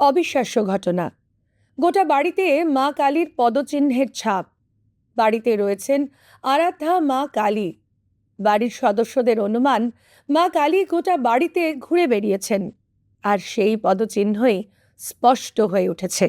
অবিশ্বাস্য ঘটনা। গোটা বাড়িতে মা কালীর পদচিহ্নের ছাপ। বাড়িতে রয়েছেন আরাধ্যা মা কালী। বাড়ির সদস্যদের অনুমান, মা কালী গোটা বাড়িতে ঘুরে বেরিয়েছেন আর সেই পদচিহ্নই স্পষ্ট হয়ে উঠেছে।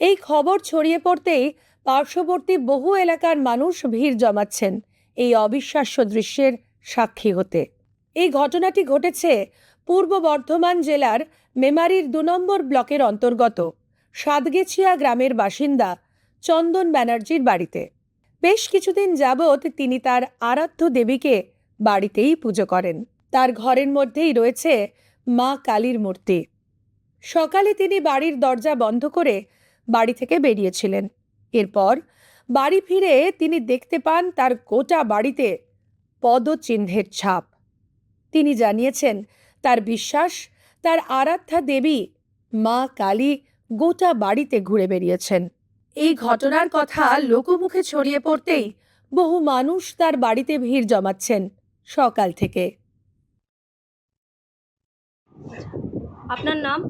এই খবর ছড়িয়ে পড়তেই পার্শ্ববর্তী বহু এলাকার মানুষ ভিড় জমাচ্ছেন এই অবিশ্বাস্য দৃশ্যের সাক্ষী হতে। এই ঘটনাটি ঘটেছে পূর্ব বর্ধমান জেলার মেমারির দু নম্বর ব্লকের অন্তর্গত সাদগেছিয়া গ্রামের বাসিন্দা চন্দন ব্যানার্জির বাড়িতে। বেশ কিছুদিন যাবৎ তিনি তার আরাধ্য দেবীকে বাড়িতেই পুজো করেন। তার ঘরের মধ্যেই রয়েছে মা কালীর মূর্তি। সকালে তিনি বাড়ির দরজা বন্ধ করে বাড়ি থেকে বেরিয়েছিলেন। এরপর বাড়ি ফিরে তিনি দেখতে পান তার গোটা বাড়িতে পদচিহ্নের ছাপ। তিনি জানিয়েছেন তার বিশ্বাস তার আরাধ্যা দেবী মা কালী গোটা বাড়িতে ঘুরে বেরিয়েছেন এই ঘটনার কথা লোকমুখে ছড়িয়ে পড়তেই বহু মানুষ তার বাড়িতে ভিড় জমাচ্ছেন সকাল থেকে। আপনার নাম?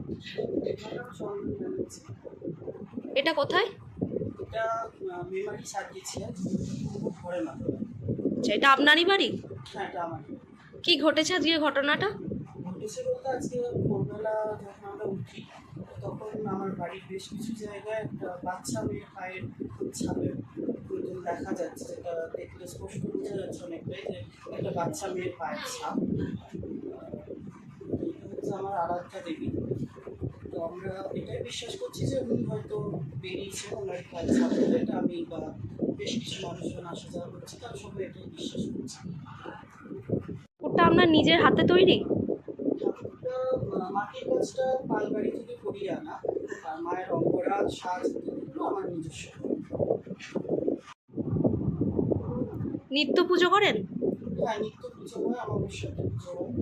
এটা কোথায়? এটা আচ্ছা এটা আপনারই বাড়ি? হ্যাঁ এটা আমার কি ঘটেছে আজকে ঘটনাটা? ঘটেছে বলতে আজকে ভোরবেলা যখন আমরা উঠি, তখন আমার বাড়ির বেশ কিছু জায়গায় একটা বাচ্চা মেয়ের পায়ের ছাপের প্রয়োজন দেখা যাচ্ছে, যেটা দেখলে স্পষ্ট বোঝা যাচ্ছে অনেকটাই যে একটা বাচ্চা মেয়ের পায়ের ছাপ। হচ্ছে আমার আরাধ্যা দেবী। তো আমরা এটাই বিশ্বাস করছি যে উনি হয়তো বেরিয়েছে ওনার পায়ের ছাপ এটা আমি বা বেশ কিছু মানুষজন আসা যাওয়া করছে তারা সবাই এটাই বিশ্বাস করছে। ওটা আপনার নিজের হাতে তৈরি? ঠাকুরটা আহ, মাটির গাছটা পালবাড়ি থেকে করিয়ে আনা। আর মায়ের সাজ আমার নিজস্ব। নিত্য পুজো করেন? হ্যাঁ নিত্য পুজো হয় আমার সাথে পুজো হয়।